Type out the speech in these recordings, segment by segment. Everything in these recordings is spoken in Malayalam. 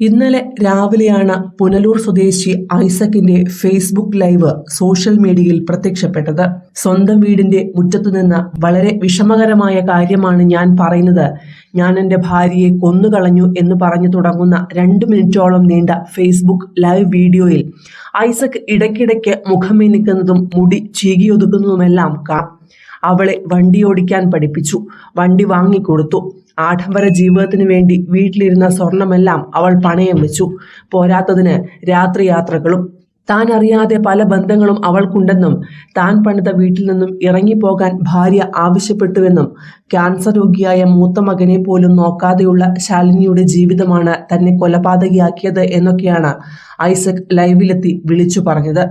ഇന്നലെ രാവിലെയാണ് പുനലൂർ സ്വദേശി ഐസക്കിന്റെ ഫേസ്ബുക്ക് ലൈവ് സോഷ്യൽ മീഡിയയിൽ പ്രത്യക്ഷപ്പെട്ടത്. സ്വന്തം വീടിന്റെ മുറ്റത്തുനിന്ന് വളരെ വിഷമകരമായ കാര്യമാണ് ഞാൻ പറയുന്നത്. ഞാൻ എന്റെ ഭാര്യയെ കൊന്നുകളഞ്ഞു എന്ന് പറഞ്ഞു തുടങ്ങുന്ന രണ്ട് മിനിറ്റോളം നീണ്ട ഫേസ്ബുക്ക് ലൈവ് വീഡിയോയിൽ ഐസക് ഇടയ്ക്കിടയ്ക്ക് മുഖം മിനിക്കുന്നതും മുടി ചീകിയൊതുക്കുന്നതുമെല്ലാം കാ അവളെ വണ്ടി ഓടിക്കാൻ പഠിപ്പിച്ചു. വണ്ടി വാങ്ങിക്കൊടുത്തു. ആഡംബര ജീവിതത്തിന് വേണ്ടി വീട്ടിലിരുന്ന സ്വർണമെല്ലാം അവൾ പണയം വെച്ചു. പോരാത്തതിന് രാത്രി യാത്രകളും താൻ അറിയാതെ പല ബന്ധങ്ങളും അവൾക്കുണ്ടെന്നും താൻ പണിത വീട്ടിൽ നിന്നും ഇറങ്ങിപ്പോകാൻ ഭാര്യ ആവശ്യപ്പെട്ടുവെന്നും ക്യാൻസർ രോഗിയായ മൂത്ത മകനെ പോലും നോക്കാതെയുള്ള ശാലിനിയുടെ ജീവിതമാണ് തന്നെ കൊലപാതകിയാക്കിയത് എന്നൊക്കെയാണ് ഐസക് ലൈവിലെത്തി വിളിച്ചു പറഞ്ഞത്.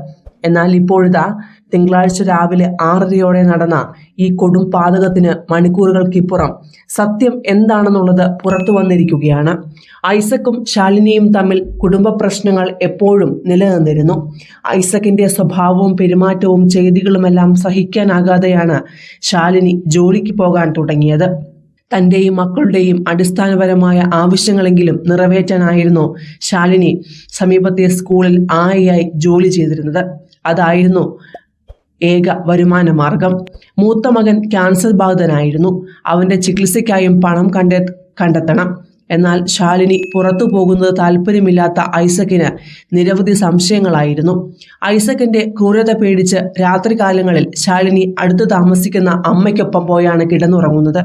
എന്നാൽ ഇപ്പോഴിതാ തിങ്കളാഴ്ച രാവിലെ ആറരയോടെ നടന്ന ഈ കൊടും പാതകത്തിന് മണിക്കൂറുകൾക്കിപ്പുറം സത്യം എന്താണെന്നുള്ളത് പുറത്തു വന്നിരിക്കുകയാണ്. ഐസക്കും ശാലിനിയും തമ്മിൽ കുടുംബ പ്രശ്നങ്ങൾ എപ്പോഴും നിലനിന്നിരുന്നു. ഐസക്കിന്റെ സ്വഭാവവും പെരുമാറ്റവും ചെയ്തികളുമെല്ലാം സഹിക്കാനാകാതെയാണ് ശാലിനി ജോലിക്ക് പോകാൻ തുടങ്ങിയത്. തന്റെയും മക്കളുടെയും അടിസ്ഥാനപരമായ ആവശ്യങ്ങളെങ്കിലും നിറവേറ്റാനായിരുന്നു ശാലിനി സമീപത്തെ സ്കൂളിൽ ആയിയായി ജോലി ചെയ്തിരുന്നത്. അതായിരുന്നു ഏക വരുമാന മാർഗം. മൂത്ത മകൻ ക്യാൻസർ ബാധിതനായിരുന്നു. അവന്റെ ചികിത്സയ്ക്കായും പണം കണ്ടെ കണ്ടെത്തണം. എന്നാൽ ശാലിനി പുറത്തു പോകുന്നത് താല്പര്യമില്ലാത്ത ഐസക്കിന് നിരവധി സംശയങ്ങളായിരുന്നു. ഐസക്കിന്റെ ക്രൂരത പേടിച്ച് രാത്രികാലങ്ങളിൽ ശാലിനി അടുത്ത് താമസിക്കുന്ന അമ്മയ്ക്കൊപ്പം പോയാണ് കിടന്നുറങ്ങുന്നത്.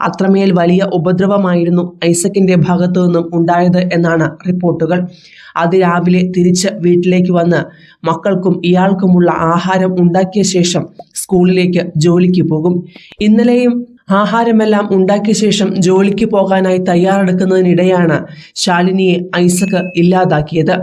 അത്രമേൽ വലിയ ഉപദ്രവമായിരുന്നു ഐസക്കിന്റെ ഭാഗത്തു നിന്നും ഉണ്ടായത് എന്നാണ് റിപ്പോർട്ടുകൾ. അതിരാവിലെ തിരിച്ച് വീട്ടിലേക്ക് വന്ന് മക്കൾക്കും ഇയാൾക്കുമുള്ള ആഹാരം ഉണ്ടാക്കിയ ശേഷം സ്കൂളിലേക്ക് ജോലിക്ക് പോകും. ഇന്നലെയും ആഹാരമെല്ലാം ഉണ്ടാക്കിയ ശേഷം ജോലിക്ക് പോകാനായി തയ്യാറെടുക്കുന്നതിനിടെയാണ് ശാലിനിയെ ഐസക് ഇല്ലാതാക്കിയത്.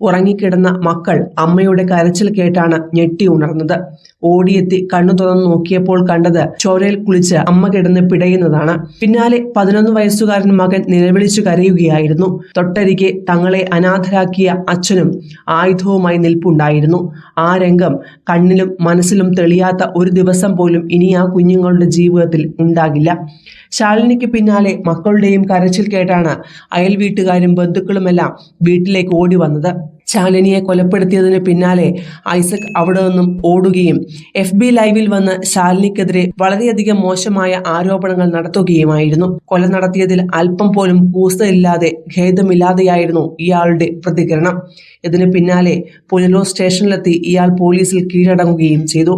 ഉറങ്ങിക്കിടന്ന മക്കൾ അമ്മയുടെ കരച്ചിൽ കേട്ടാണ് ഞെട്ടി ഉണർന്നത്. ഓടിയെത്തി കണ്ണു തുറന്നു നോക്കിയപ്പോൾ കണ്ടത് ചോരയിൽ കുളിച്ച് അമ്മ കിടന്ന് പിടയുന്നതാണ്. പിന്നാലെ പതിനൊന്ന് വയസ്സുകാരൻ മകൻ നിലവിളിച്ചു കരയുകയായിരുന്നു. തൊട്ടരികെ തങ്ങളെ അനാഥരാക്കിയ അച്ഛനും ആയുധവുമായി നിൽപ്പുണ്ടായിരുന്നു. ആ രംഗം കണ്ണിലും മനസ്സിലും തെളിയാത്ത ഒരു ദിവസം പോലും ഇനി ആ കുഞ്ഞുങ്ങളുടെ ജീവിതത്തിൽ ഉണ്ടാകില്ല. ശാലിനിക്ക് പിന്നാലെ മക്കളുടെയും കരച്ചിൽ കേട്ടാണ് അയൽ വീട്ടുകാരും ബന്ധുക്കളുമെല്ലാം വീട്ടിലേക്ക് ഓടി വന്നത്. ശാലിനിയെ കൊലപ്പെടുത്തിയതിന് പിന്നാലെ ഐസക് അവിടെ നിന്നും ഓടുകയും എഫ് ബി ലൈവിൽ വന്ന് ശാലിനിക്കെതിരെ വളരെയധികം മോശമായ ആരോപണങ്ങൾ നടത്തുകയുമായിരുന്നു. കൊല നടത്തിയതിൽ അല്പം പോലും കൂസയില്ലാതെ ഖേദമില്ലാതെയായിരുന്നു ഇയാളുടെ പ്രതികരണം. ഇതിന് പിന്നാലെ പുനലൂർ സ്റ്റേഷനിലെത്തി ഇയാൾ പോലീസിൽ കീഴടങ്ങുകയും ചെയ്തു.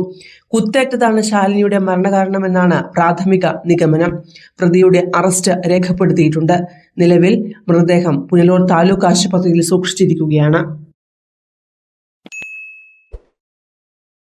കുത്തേറ്റതാണ് ശാലിനിയുടെ മരണകാരണമെന്നാണ് പ്രാഥമിക നിഗമനം. പ്രതിയുടെ അറസ്റ്റ് രേഖപ്പെടുത്തിയിട്ടുണ്ട്. നിലവിൽ മൃതദേഹം പുനലൂർ താലൂക്ക് ആശുപത്രിയിൽ സൂക്ഷിച്ചിരിക്കുകയാണ്.